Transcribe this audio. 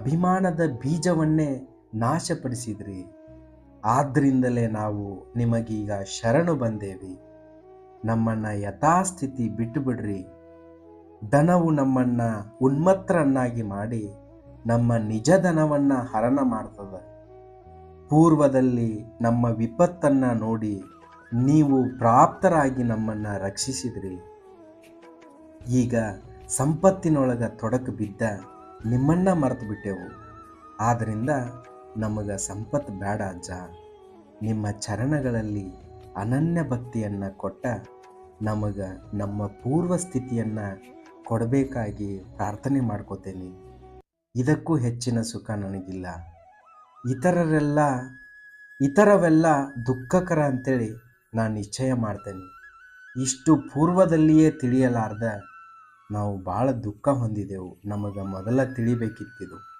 ಅಭಿಮಾನದ ಬೀಜವನ್ನೇ ನಾಶಪಡಿಸಿದ್ರಿ. ಆದ್ರಿಂದಲೇ ನಾವು ನಿಮಗೀಗ ಶರಣು ಬಂದೇವಿ. ನಮ್ಮನ್ನ ಯಥಾಸ್ಥಿತಿ ಬಿಟ್ಟು ಬಿಡ್ರಿ ದನವು ನಮ್ಮನ್ನ ಉನ್ಮತ್ತರನ್ನಾಗಿ ಮಾಡಿ ನಮ್ಮ ನಿಜ ದನವನ್ನ ಹರಣ ಮಾಡ್ತದೆ. ಪೂರ್ವದಲ್ಲಿ ನಮ್ಮ ವಿಪತ್ತನ್ನ ನೋಡಿ ನೀವು ಪ್ರಾಪ್ತರಾಗಿ ನಮ್ಮನ್ನ ರಕ್ಷಿಸಿದ್ರಿ. ಈಗ ಸಂಪತ್ತಿನೊಳಗ ತೊಡಕು ಬಿದ್ದ ನಿಮ್ಮನ್ನ ಮರೆತು ಬಿಟ್ಟೆವು. ಆದ್ದರಿಂದ ನಮಗೆ ಸಂಪತ್ತು ಬೇಡ ಅಜ್ಜ. ನಿಮ್ಮ ಚರಣಗಳಲ್ಲಿ ಅನನ್ಯ ಭಕ್ತಿಯನ್ನು ಕೊಟ್ಟ ನಮಗೆ ನಮ್ಮ ಪೂರ್ವ ಸ್ಥಿತಿಯನ್ನು ಕೊಡಬೇಕಾಗಿ ಪ್ರಾರ್ಥನೆ ಮಾಡ್ಕೋತೇನೆ. ಇದಕ್ಕೂ ಹೆಚ್ಚಿನ ಸುಖ ನನಗಿಲ್ಲ. ಇತರರೆಲ್ಲ, ಇತರವೆಲ್ಲ ದುಃಖಕರ ಅಂತೇಳಿ ನಾನು ನಿಶ್ಚಯ ಮಾಡ್ತೇನೆ. ಇಷ್ಟು ಪೂರ್ವದಲ್ಲಿಯೇ ತಿಳಿಯಲಾರ್ದ ನಾವು ಭಾಳ ದುಃಖ ಹೊಂದಿದೆವು. ನಮಗೆ ಮೊದಲ ತಿಳಿಬೇಕಿತ್ತಿದು.